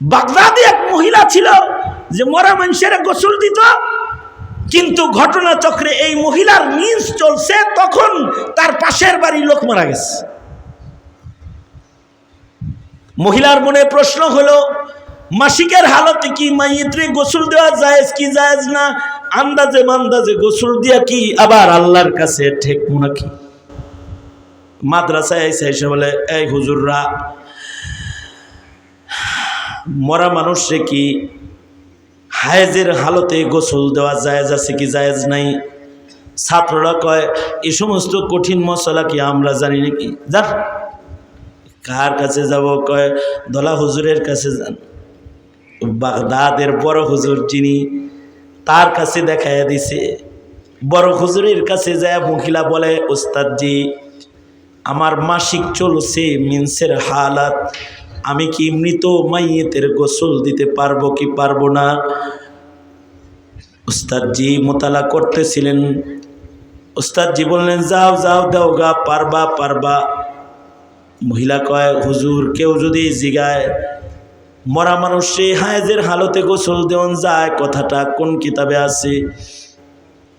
বাগদাদি এক মহিলা ছিল যে মরা মানুষের গোসল দিত, কিন্তু ঘটনাচক্রে এই মহিলার মিন্স চলছে, তখন তার পাশের বাড়ি লোক মারা গেছে। মহিলার মনে প্রশ্ন হলো, মাসিকের হালতে কি মাইত্রে গোসল দেওয়া জায়েজ কি জায়েজ না? আন্দাজে মান্দাজে গোসল দিয়া কি আবার আল্লাহর কাছে ঠেক নাকি? মাদ্রাসায় এসে বলে, এই হুজুররা মরা মানুষে কি হায়েজের হালতে গোসল দেওয়া জায়েজ আছে কি জায়েজ নাই? ছাত্ররা কয় এই সমস্ত কঠিন মশলা কি আমরা জানি নাকি? জান কার কাছে যাব? কয়, দলা হুজুরের কাছে যান। বাগদাদের বড় হুজুর যিনি তার কাছে দেখাইয়া দিছে। বড় হুজুরের কাছে যায় মহিলা বলে, ওস্তাদজি, আমার মাসিক চলছে মিন্সের হালাত। আমি কি মৃত মাইয়েতের গোসল দিতে পারব কি পারব না? উস্তাদজি মোতালা করতেছিলেন। উস্তাদজি বললেন, যাও যাও, দাও গা, পারবা পারবা। মহিলা কয়, হুজুর, কেউ যদি জিগায়, মরা মানুষে হায়েজের হালতে গোসল দেওয়ান যায়, কথাটা কোন কিতাবে আছে?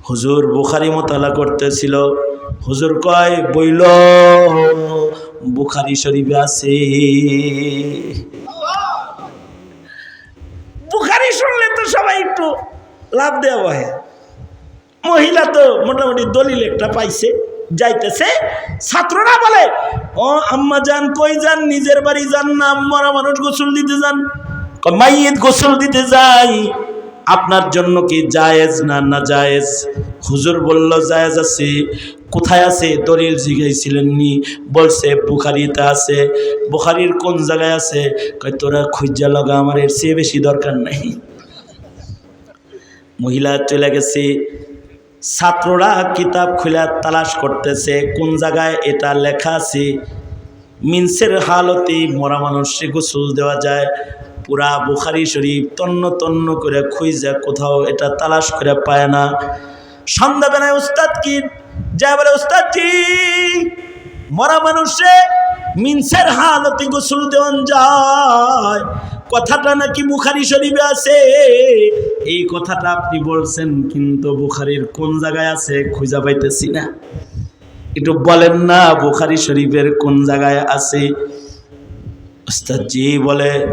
হুজুর বুখারি মোতালা করতেছিল। হুজুর কয়, বইল বুখারি শরীফে আছে। বুখারি শুনলে তো সবাই একটু লাভ দেওয়া হয় মহিলা তো মোটামুটি দলিল একটা পাইছে, যাইতেছে। ছাত্ররা বলে, ও আম্মা যান, কই যান? নিজের বাড়ি যান না। মরা মানুষ গোসল দিতে যান। মাইয়ের গোসল দিতে যাই। আপনার জন্য কি জায়েজ না না জায়েজ হুজুর বলল, জায়েজ আছে। কোথায় আছে? দলিল জিগাইছিলেন নি বলছে, বুখারিতে আছে। বুখারির কোন জায়গায় আছে? কয়, তোরা খুঁজা লগা আমার এর চেয়ে বেশি দরকার নাই। মহিলা চলে গেছে। ছাত্ররা কিতাব খুলে তালাশ করতেছে, কোন জায়গায় এটা লেখা আছে? মিন্সের হালতে মরা মানুষে গোসল দেওয়া যায়। পুরা বুখারি শরীফ তন্ন তন্ন করে খুঁজে কোথাও এটা তালাশ করে পায় না। সন্ধ্যা সন্ধ্যাবেলায় উস্তাদ কি? যা বলে, উস্তাদ জি, মরা মানুষে মিন্সের হালতে গোসল দেওয়ান যায়। কথাটা নাকি বুখারি শরীফে আছে? এই কথাটা আপনি বলছেন, কিন্তু বুখারির কোন জায়গায় আছে খুঁজা পাইতেছি না। একটু বলেন না, বুখারি শরীফের কোন জায়গায় আছে? উস্তাদজি বলে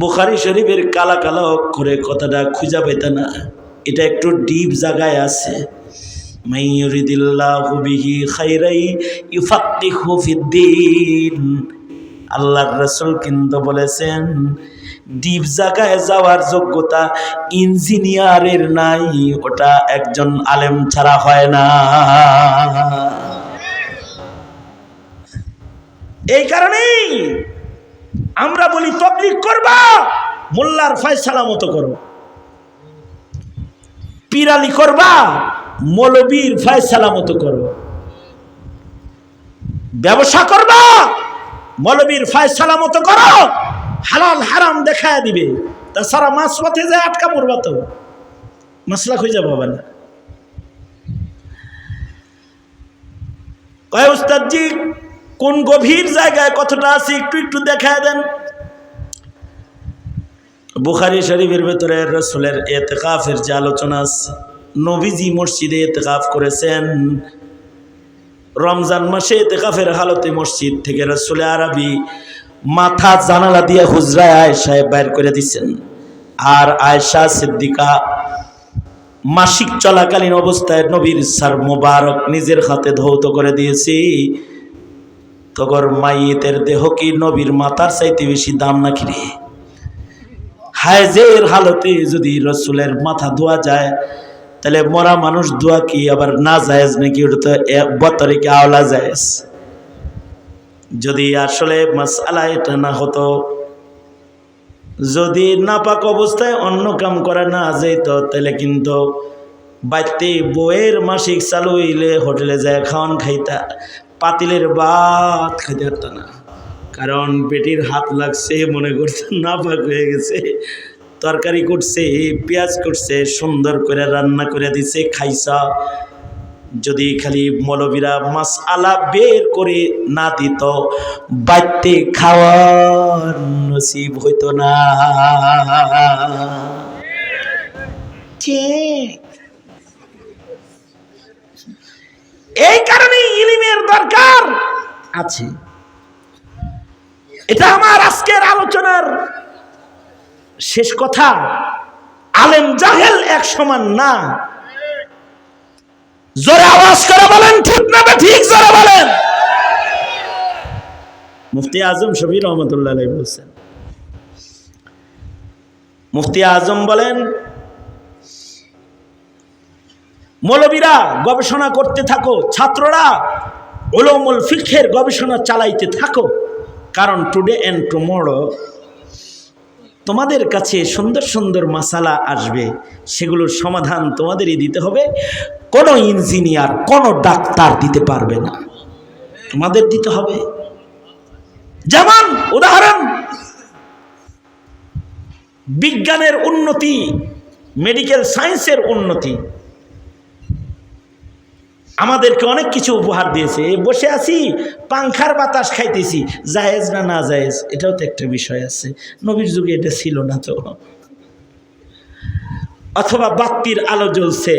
বুখারি শরীফের কালা কালা অক্ষরে কথাটা খুঁজা পাইতে না। এটা একটু ডিপ জায়গায় আছে। আল্লাহর রাসূল কিন্তু বলেছেন ডিপ জায়গায় যাওয়ার যোগ্যতা ইঞ্জিনিয়ারের নাই, ওটা একজন আলেম ছাড়া হয় না। এই কারণেই আমরা বলি তবলিক করবা, মোল্লার ফয়সালা মতো করো। পিরালি করবা, মৌলবীর ফয়সালা মতো করো। ব্যবসা করবা, মৌলবীর ফয়সালা মতো করো। হালাল, হারাম দেখায় দিবে। তাছাড়া মাছ পথে যায় আটকা পড়বা তো মাসলা খুঁজে পাবে না। কয় উস্তাদজি কোন গভীর জায়গায় কতটা আছে একটু একটু দেখায় দেন। বুখারি শরীফের ভেতরে রসুলের এতেকাফের যে আলোচনা নবীজি মসজিদে এতেকাফ করেছেন। রমজান মাসে এতেকাফের হালতে মসজিদ থেকে রসুলে আরবি মাথা জানালা দিয়ে হুজরায় আয়সায় বাইর করে দিচ্ছেন আর আয়সা সিদ্দিকা মাসিক চলাকালীন অবস্থায় নবীর সার মোবারক নিজের হাতে ধৌত করে দিয়েছি। তগর মাইয়েতের দেহ কি নবীর মাতার চাইতে বেশি দাম না রে? হায়জের হালতে যদি রসুলের মাথা ধোয়া যায়, তাহলে মরা মানুষ ধোয়া কি আবার না জায়েজ নাকি? ওটা তো বতরে কি আওলা জায়েজ? যদি আসলে মাসালা এটা না হতো, যদি নাপাক অবস্থায় অন্য কাম করা না যেত তাহলে কিন্তু বাড়িতে বইয়ের মাসিক চালু হইলে হোটেলে যায়, খাওয়ান খাইতা। পাতিলের ভাত খাইতে পারত না। কারণ পেটির হাত লাগছে, মনে করছে নাপাক হয়ে গেছে। তরকারি করছে, পেঁয়াজ করছে, সুন্দর করে রান্না করে দিছে, খাইছা। যদি খালি মৌলবীরা মাস আলা বের করে না দিত বাড়তে খাওয়ার নসিব হইতো না। এই কারণে দরকার। আছে। এটা আমার আজকের আলোচনার শেষ কথা। আলেম জাহেল এক সমান না। জোরে আওয়াজ করে বলেন ঠিক না ঠিক জোরে বলেন। মুফতি আজম শফি রহমতুল্লাহ বলছেন। মুফতি আজম বলেন মৌলবীরা গবেষণা করতে থাকো ছাত্ররা ওলমুল ফিখের গবেষণা চালাইতে থাকো। কারণ টুডে অ্যান্ড টুমোরো তোমাদের কাছে সুন্দর সুন্দর মাসালা আসবে। সেগুলোর সমাধান তোমাদেরই দিতে হবে। কোনো ইঞ্জিনিয়ার, কোনো ডাক্তার দিতে পারবে না। তোমাদের দিতে হবে। যেমন উদাহরণ, বিজ্ঞানের উন্নতি মেডিকেল সায়েন্সের উন্নতি। আমাদেরকে অনেক কিছু উপহার দিয়েছে। বসে আছি পাংখার বাতাস খাইতেছি। জায়েজ না না জায়েজ, এটাও তো একটা বিষয় আছে। নবীর যুগে এটা ছিল না তো। অথবা বাত্তির আলো জ্বলছে।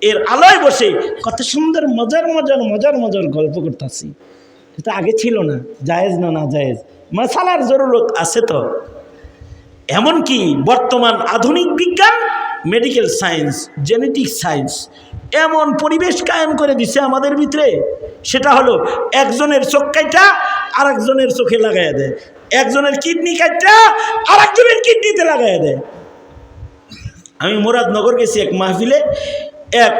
এর আলোয় বসে কত সুন্দর, মজার মজার মজার মজার গল্প করতেছি। এটা আগে ছিল না। জায়েজ না না জায়েজ। মশালার জরুরত আছে তো। এমনকি বর্তমান আধুনিক বিজ্ঞান মেডিকেল সায়েন্স জেনেটিক সায়েন্স এমন পরিবেশ কায়েম করে দিছে আমাদের ভিতরে। সেটা হলো একজনের চোখ কাইটা আর একজনের চোখে লাগাই দেয়। একজনের কিডনি কাইটা আর একজনের কিডনিতে লাগাই দেয়। আমি মুরাদনগর গেছি এক মাহফিলে। এক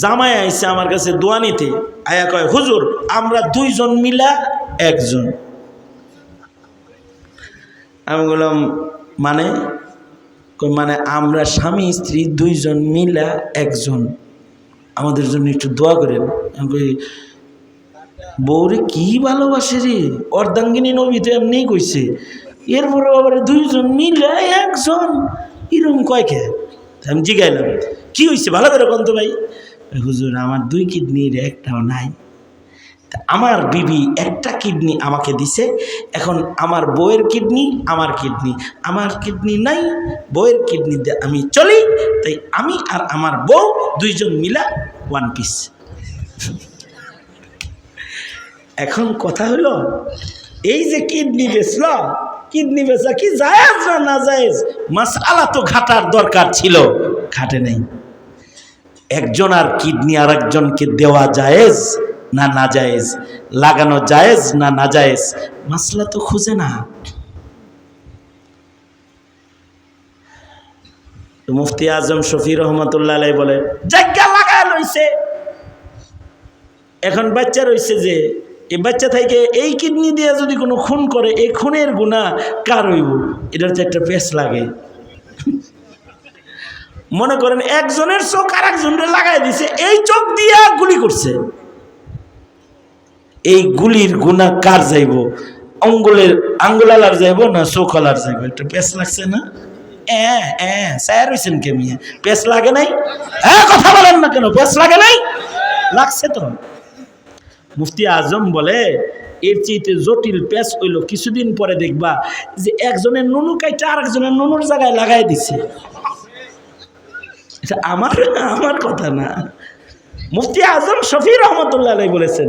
জামাই আইসে আমার কাছে দোয়া নিতে। আয়া কয়, হুজুর, আমরা দুইজন মিলা একজন। আমি বললাম মানে? মানে আমরা স্বামী, স্ত্রী দুইজন মিলা একজন। আমাদের জন্য একটু দোয়া করেন। বউরে কি ভালোবাসে রে? অর্ধাঙ্গিনী নবী তো এমনিই কইছে। এরপরে আবার দুইজন মিলা একজন? এরকম কয়কে আমি জিগাইলাম। কি হয়েছে ভালো করে কন্ত ভাই? হুজুর, আমার দুই কিডনির একটাও নাই। আমার বিবি একটা কিডনি আমাকে দিছে। এখন আমার বউয়ের কিডনি, আমার কিডনি। আমার কিডনি নাই, বউয়ের কিডনি দিয়ে আমি চলি। তাই আমি আর আমার বউ দুইজন মিলা ওয়ান পিস এখন কথা হলো, এই যে কিডনি বেচল কিডনি বেচা কি জায়েজ না না জায়েজ? মাসালা তো ঘাটার দরকার ছিল, ঘাটে নেই। একজন আর কিডনি আর একজনকে দেওয়া জায়েজ? না না জায়েজ লাগানো জায়েজ না না জায়েজ মাসলা তো খুঁজে না। মুফতি আজম শফি রহমতুল্লাহ বলে, জায়গা লাগায় লইছে। এখন বাচ্চা রইছে যে এই বাচ্চা থেকে এই কিডনি দিয়ে যদি কোনো খুন করে এই খুনের গুণা কার হইব? এটার তো একটা পেস লাগে। মনে করেন একজনের চোখ আর একজনের লাগাই দিছে, এই চোখ দিয়া গুলি করছে। এই গুলির গুণা কার যাইব? অঙ্গুলের আঙ্গুলালার যাইব না চোখলার যাইব? একটু পেস লাগছে না? হ্যাঁ হ্যাঁ হয়েছেন কে লাগে নাই? হ্যাঁ কথা বলেন না কেন? লাগে নাই? লাগছে তো। বলে, এর জটিল কিছুদিন পরে দেখবা যে একজনের নুনু কাইটা আর একজনের নুনুর জায়গায় লাগাই দিছে। আমার আমার কথা না। মুফতি আজম শফি রহমতুল্লাহ বলেছেন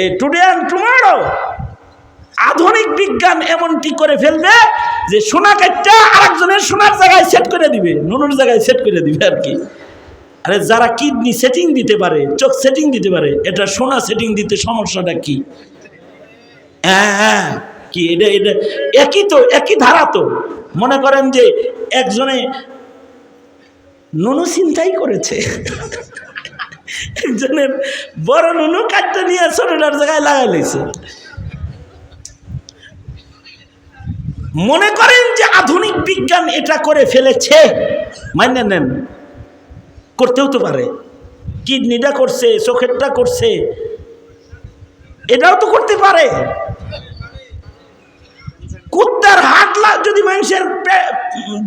এই টুডে অ্যান্ড টুমারো আধুনিক বিজ্ঞান এমনটি করে ফেলবে যে সোনা কাটটা আরেকজনের সোনার জায়গায় সেট করে দিবে, নুনুর জায়গায় সেট করে দিবে আর কি। আরে যারা কিডনি সেটিং দিতে পারে, চোখ সেটিং দিতে পারে, এটা সোনা সেটিং দিতে সমস্যাটা কি? হ্যাঁ হ্যাঁ কি এটা এটা একই তো, একই ধারা তো। মনে করেন যে একজনে নুনু চিন্তাই করেছে। বড় নুনু নিয়ে জায়গায় লাগাই মনে করেন যে আধুনিক বিজ্ঞান এটা করে ফেলেছে? মাইনে নেন, করতেও তো পারে। কিডনিটা করছে, চোখেরটা করছে, এটাও তো করতে পারে। কুত্তার হাটলা যদি মানুষের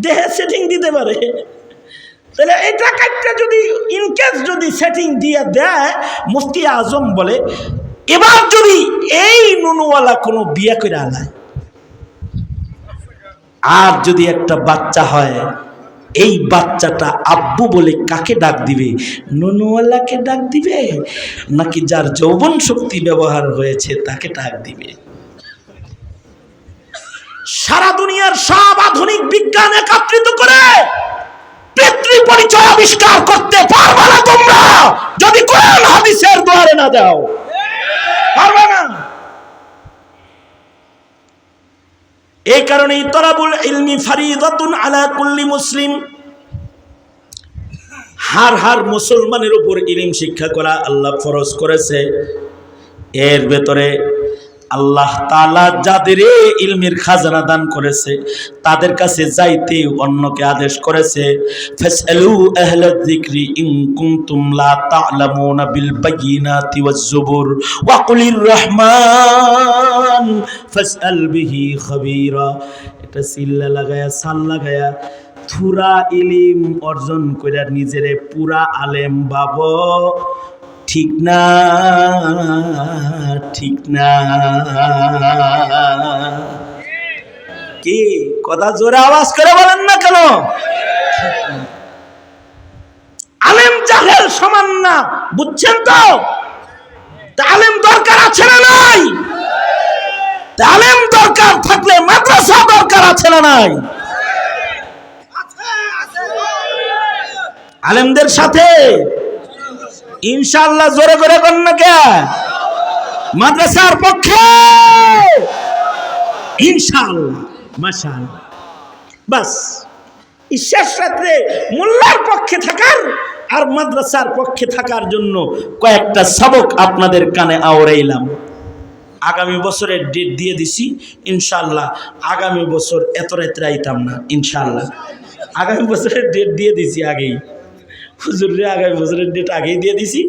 দেহে সেটিং দিতে পারে তাহলে এটা কাটটা যদি ইনকেস যদি সেটিং দিয়ে দেয়, মুফতি আজম বলে, এবার যদি এই নুনুওয়ালা কোনো বিয়ে করে আলায় আর যদি একটা বাচ্চা হয়, এই বাচ্চাটা আব্বু বলে কাকে ডাক দিবে? নুনুওয়ালাকে ডাক দিবে? নাকি যার যৌবন শক্তি ব্যবহার হয়েছে, তাকে ডাক দিবে? সারা দুনিয়ার সব আধুনিক বিজ্ঞান একত্রিত করে পিতৃ পরিচয় আবিষ্কার করতে পারবে না তোমরা। যদি কোরআন হাদিসের দ্বারে না যাও পারবে না। এই কারণেই তরাবুল ইলমি ফারিদাতুন আলা কুল্লি মুসলিম। হার হার মুসলমানের উপর ইলিম শিক্ষা করা আল্লাহ ফরজ করেছে। এর ভেতরে আল্লাহ তালা যাদের ইলমের খাজানা দান করেছে, তাদের কাছে যাইতে অন্যকে আদেশ করেছে রহমান এটা লাগায়া থুরা ইলিম অর্জন পুরা আলেম বাব। ঠিক না ঠিক না। কি? কথা জোরে আওয়াজ করে বলেন না কেন? আলেম জাহেল সমান না, বুঝছেন তো? আলেম দরকার আছে না নাই? আলেম দরকার থাকলে মাদ্রাসা দরকার আছে না নাই? আলেমদের সাথে ইনশাল্লাহ জোরে করে কর না কে? মাদ্রাসার পক্ষে। ইনশাল্লাহ মাশাআল্লাহ। বাস শেষ রাত্রে মোল্লার পক্ষে থাকার আর মাদ্রাসার পক্ষে থাকার জন্য কয়েকটা সবক আপনাদের কানে আওড়াইলাম। আগামী বছরের ডেট দিয়ে দিছি ইনশাল্লাহ আগামী বছর এত রাত্রে আইতাম না ইনশাল্লাহ আগামী বছরের ডেট দিয়ে দিছি আগেই। হুজুরের আগামী বছরের ডেট আগেই দিয়ে দিছি।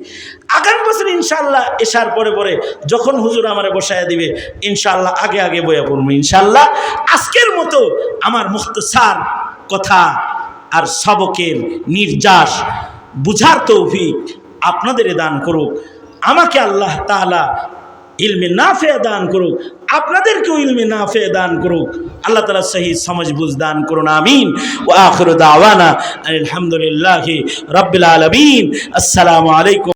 আগামী বছর ইনশাল্লাহ এসার পরে পরে যখন হুজুর আমারে বসায় দিবে ইনশাল্লাহ আগে আগে বইয়া পড়ব ইনশাল্লাহ আজকের মতো আমার মুখতসার কথা আর সবকের নির্যাস বুঝার তৌফিক আপনাদের দান করুক। আমাকে আল্লাহ তাআলা ইলমে নাফে দান করুক। আপনাদেরকেও ইলমে নাফে দান করুক। আল্লাহ তালা সহি সমাজ বুঝ দান করুন, আমিন। ও আখর দাওয়ানা আলহামদুলিল্লাহ রবিল আলমিন। আসসালামু আলাইকুম।